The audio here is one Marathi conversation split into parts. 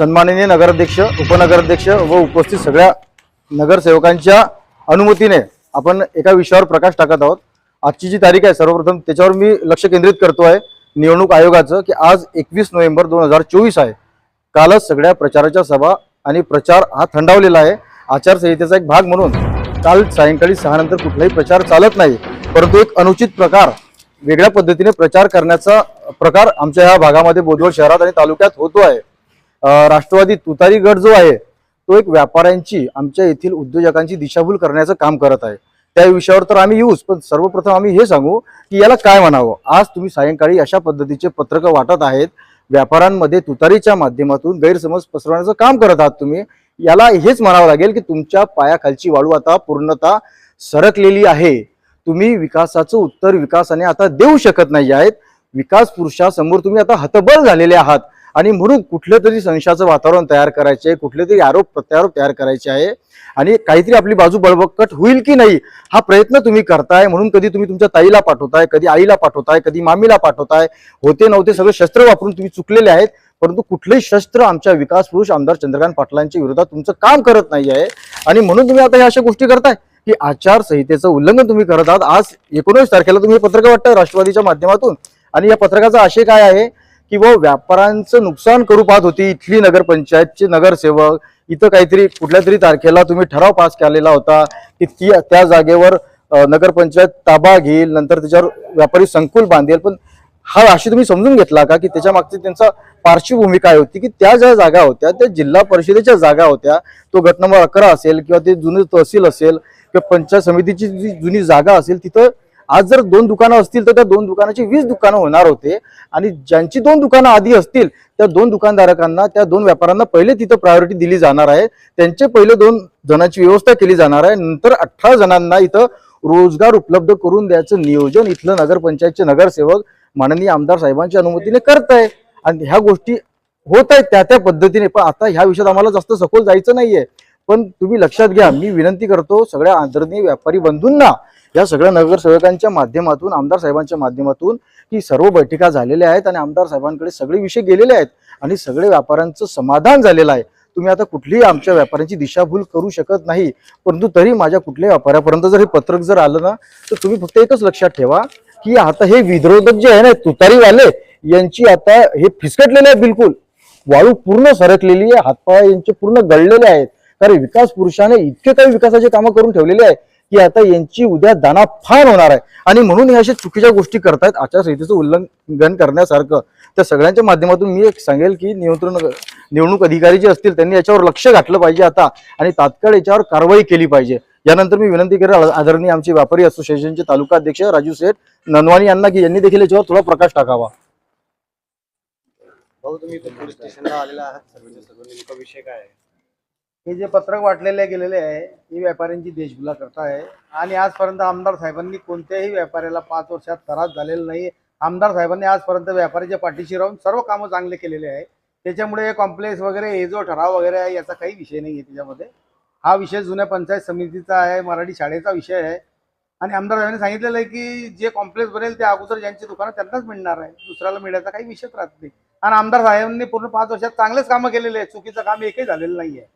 सन्माननीय नगराध्यक्ष उपनगराध्यक्ष व उपस्थित सगळ्या नगरसेवकांच्या अनुमतीने आपण एका विषयावर प्रकाश टाकत आहोत. आजची जी तारीख आहे सर्वप्रथम त्याच्यावर मी लक्ष केंद्रित करतो आहे निवडणूक आयोगाचं की आज एकवीस नोव्हेंबर दोन हजार चोवीस आहे. कालच सगळ्या प्रचाराच्या सभा आणि प्रचार हा थंडावलेला आहे. आचारसंहितेचा एक भाग म्हणून काल सायंकाळी सहा नंतर कुठलाही प्रचार चालत नाही. परंतु एक अनुचित प्रकार वेगळ्या पद्धतीने प्रचार करण्याचा प्रकार आमच्या ह्या भागामध्ये बोदवड शहरात आणि तालुक्यात होतो आहे. राष्ट्रवादी तुतारी गट जो आहे तो एक व्यापाऱ्यांची आमच्या येथील उद्योजकांची दिशाभूल करण्याचं काम करत आहे. त्या विषयावर तर आम्ही येऊच पण सर्वप्रथम आम्ही हे सांगू की याला काय म्हणावं? आज तुम्ही सायंकाळी अशा पद्धतीचे पत्रक वाटत आहेत. व्यापाऱ्यांमध्ये तुतारीच्या माध्यमातून गैरसमज पसरवण्याचं काम करत आहात तुम्ही. याला हेच म्हणावं लागेल की तुमच्या पायाखालची वाळू आता पूर्णतः सरकलेली आहे. तुम्ही विकासाचं उत्तर विकासाने आता देऊ शकत नाही आहेत. विकास पुरुषासमोर तुम्ही आता हतबल झालेले आहात. आणि म्हणून कुठलं तरी संशयाचं वातावरण तयार करायचे आहे कुठले तरी आरोप प्रत्यारोप तयार करायचे आहे. आणि काहीतरी आपली बाजू बळबक्कट होईल की नाही हा प्रयत्न तुम्ही करताय. म्हणून कधी तुम्ही तुमच्या ताईला पाठवताय कधी आईला पाठवताय कधी मामीला पाठवताय होते नव्हते सगळे शस्त्र वापरून तुम्ही चुकलेले आहेत. परंतु कुठलेही शस्त्र आमच्या विकास पुरुष आमदार चंद्रकांत पाटलांच्या विरोधात तुमचं काम करत नाही आहे. आणि म्हणून तुम्ही आता ह्या अशा गोष्टी करताय की आचारसंहितेचं उल्लंघन तुम्ही करत आहात. आज एकोणीस तारखेला तुम्ही हे पत्रक वाटताय राष्ट्रवादीच्या माध्यमातून. आणि या पत्रकाचा आशय काय आहे? की व व्यापाऱ्यांचं नुकसान करू पाहत होती इथली नगरपंचायतचे नगरसेवक. इथं काहीतरी कुठल्या तरी तारखेला तुम्ही ठराव पास केलेला होता की ती त्या जागेवर नगरपंचायत ताबा घेईल नंतर त्याच्यावर व्यापारी संकुल बांधेल. पण हा अशी तुम्ही समजून घेतला का की त्याच्या मागची त्यांचा पार्श्वभूमी काय होती की त्या ज्या जागा होत्या त्या जिल्हा परिषदेच्या जागा होत्या तो गट नंबर अकरा असेल किंवा ते जुनी तहसील असेल किंवा पंचायत समितीची जी जुनी जागा असेल तिथं आज जर दोन दुकानं असतील तर त्या दोन दुकानाची वीस दुकानं होणार होते. आणि ज्यांची दोन दुकानं आधी असतील त्या दोन दुकानधारकांना त्या दोन व्यापाऱ्यांना पहिले तिथं प्रायोरिटी दिली जाणार आहे. त्यांचे पहिले दोन जणांची व्यवस्था केली जाणार आहे. नंतर अठरा जणांना इथं रोजगार उपलब्ध करून द्यायचं नियोजन इथलं नगरपंचायतचे नगरसेवक माननीय आमदार साहेबांच्या अनुमतीने करत आहे आणि ह्या गोष्टी होत आहेत त्या त्या पद्धतीने. पण आता ह्या विषयात आम्हाला जास्त सखोल जायचं नाहीये. पण तुम्ही लक्षात घ्या मी विनंती करतो सगळ्या आदरणीय व्यापारी बंधूंना या सगळ्या नगरसेवकांच्या माध्यमातून आमदार साहेबांच्या माध्यमातून की सर्व बैठका झालेल्या आहेत आणि आमदार साहेबांकडे सगळे विषय गेलेले आहेत आणि सगळे व्यापाऱ्यांचं समाधान झालेलं आहे. तुम्ही आता कुठलीही आमच्या व्यापाऱ्यांची दिशाभूल करू शकत नाही परंतु तरी माझ्या कुठल्याही व्यापाऱ्यापर्यंत जर हे पत्रक जर आलं ना तर तुम्ही फक्त एकच लक्षात ठेवा की आता हे विरोधक जे आहे ना तुतारीवाले यांची आता हे फिसकटलेले आहेत बिलकुल. वाळू पूर्ण सरकलेली आहे हातपाय यांचे पूर्ण गळलेले आहेत. कारण विकास पुरुषाने इतके काही विकासाचे कामं करून ठेवलेले आहेत की आता यांची उद्या दाना फार होणार आहे. आणि म्हणून हे अशा चुकीच्या गोष्टी करतायत आचारसंहितेचं उल्लंघन करण्यासारखं. त्या सगळ्यांच्या माध्यमातून मी एक सांगेल की नियंत्रण निवडणूक अधिकारी जे असतील त्यांनी याच्यावर लक्ष घातलं पाहिजे आता आणि तात्काळ याच्यावर कारवाई केली पाहिजे. यानंतर मी विनंती करेल आदरणीय आमचे व्यापारी असोसिएशनचे तालुका अध्यक्ष राजू सेठ ननवानी यांना की यांनी देखील याच्यावर थोडा प्रकाश टाकावा. भाऊ तुम्ही पोलीस स्टेशनला आलेला आहात सर्व विषय काय आहे? हे जे पत्रक वाटलेले गेलेले आहे ही व्यापाऱ्यांची देशभुला करता आहे आणि आजपर्यंत आमदार साहेबांनी कोणत्याही व्यापाऱ्याला पाच वर्षात त्रास झालेला नाही. आमदार साहेबांनी आजपर्यंत व्यापाऱ्याच्या पाठीशी राहून सर्व कामं चांगले केलेले आहे. त्याच्यामुळे हे कॉम्प्लेक्स वगैरे हे जो ठराव वगैरे आहे याचा काही विषय नाही आहे त्याच्यामध्ये. हा विषय जुन्या पंचायत समितीचा आहे मराठी शाळेचा विषय आहे. आणि आमदार साहेबांनी सांगितलेलं आहे की जे कॉम्प्लेक्स बनेल ते अगोदर ज्यांची दुकानं त्यांनाच मिळणार आहे. दुसऱ्याला मिळायचा काही विषयच राहत नाही. आणि आमदार साहेबांनी पूर्ण पाच वर्षात चांगलेच कामं केलेले आहेत. चुकीचं काम एकही झालेलं नाही आहे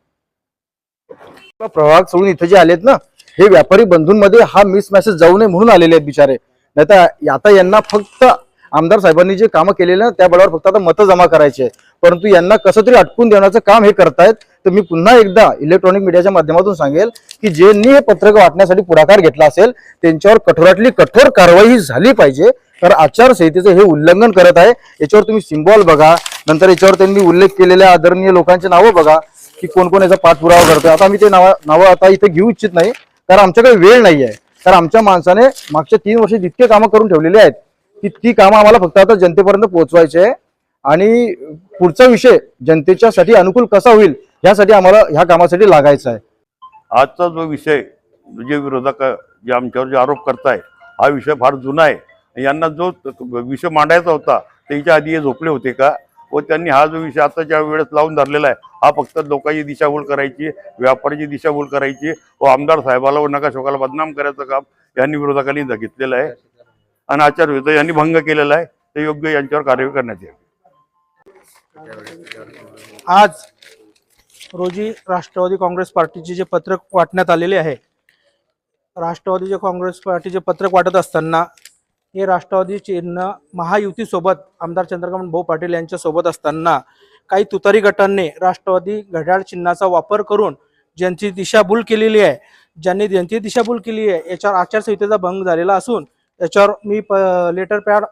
प्रवाह सोडून इथे जे आलेत ना हे व्यापारी बंधूंमध्ये हा मिस मॅसेज जाऊ नये म्हणून आलेले आहेत बिचारे. नाही तर आता यांना फक्त आमदार साहेबांनी जे कामं केलेले ना त्या बळावर फक्त आता मतं जमा करायची परंतु यांना कसं तरी अटकून देण्याचं काम हे करतायत तर मी पुन्हा एकदा इलेक्ट्रॉनिक मीडियाच्या माध्यमातून सांगेल की ज्यांनी हे पत्रक वाटण्यासाठी पुढाकार घेतला असेल त्यांच्यावर कठोरातली कठोर कारवाई ही झाली पाहिजे. तर आचारसंहितेचं हे उल्लंघन करत आहे. याच्यावर तुम्ही सिम्बॉल बघा. नंतर याच्यावर त्यांनी उल्लेख केलेल्या आदरणीय लोकांची नावं बघा. की कोण कोण याचा पाठपुरावा करतोय. आता मी ते नाव नावं आता इथे घेऊ इच्छित नाही कारण आमच्याकडे वेळ नाही आहे. कारण आमच्या माणसाने मागच्या तीन वर्ष जितके कामं करून ठेवलेली आहेत की ती कामं आम्हाला फक्त आता जनतेपर्यंत पोहोचवायची आहे. आणि पुढचा विषय जनतेच्यासाठी अनुकूल कसा होईल यासाठी आम्हाला ह्या कामासाठी लागायचं आहे. आजचा जो विषय जे विरोधक जे आमच्यावर जे आरोप करताय हा विषय फार जुना आहे. यांना जो विषय मांडायचा होता त्याच्या आधी हे झोपले होते का? व त्यांनी हा जो विषय आताच्या वेळेस लावून धरलेला आहे. हा फक्त लोकांची दिशाभूल करायची व्यापाराची दिशाभूल करायची व आमदार साहेबाला व नकाशोकाला बदनाम करायचं काम यांनी विरोधकांनी घेतलेलं आहे. आणि आचारसंहिता यांनी भंग केलेला आहे. ते योग्य यांच्यावर कार्यवाही करण्यात येईल आज रोजी राष्ट्रवादी काँग्रेस पार्टीचे जे पत्रक वाटण्यात आलेले आहे राष्ट्रवादीचे काँग्रेस पार्टीचे पत्रक वाटत असताना हे राष्ट्रवादी चिन्ह महायुतीसोबत आमदार चंद्रकांत भाऊ पाटील यांच्यासोबत असताना काही तुतारी गटांनी राष्ट्रवादी घड्याळ चिन्हाचा वापर करून ज्यांची दिशाभूल केलेली आहे ज्यांनी ज्यांची दिशाभूल केली आहे याच्यावर आचारसंहितेचा भंग झालेला असून याच्यावर मी प लेटर पॅड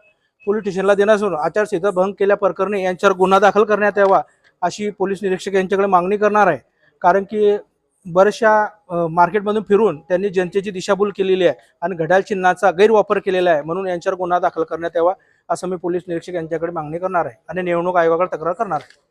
पोलीस स्टेशनला देणार असून आचारसंहिता भंग केल्या प्रकरणी यांच्यावर गुन्हा दाखल करण्यात यावा अशी पोलीस निरीक्षक यांच्याकडे मागणी करणार आहे. कारण की बऱ्याचशा मार्केटमधून फिरून त्यांनी जनतेची दिशाभूल केलेली आहे आणि घड्याळ चिन्हाचा गैरवापर केलेला आहे म्हणून यांच्यावर गुन्हा दाखल करण्यात यावा असं मी पोलीस निरीक्षक यांच्याकडे मागणी करणार आहे आणि निवडणूक आयोगाकडे तक्रार करणार आहे.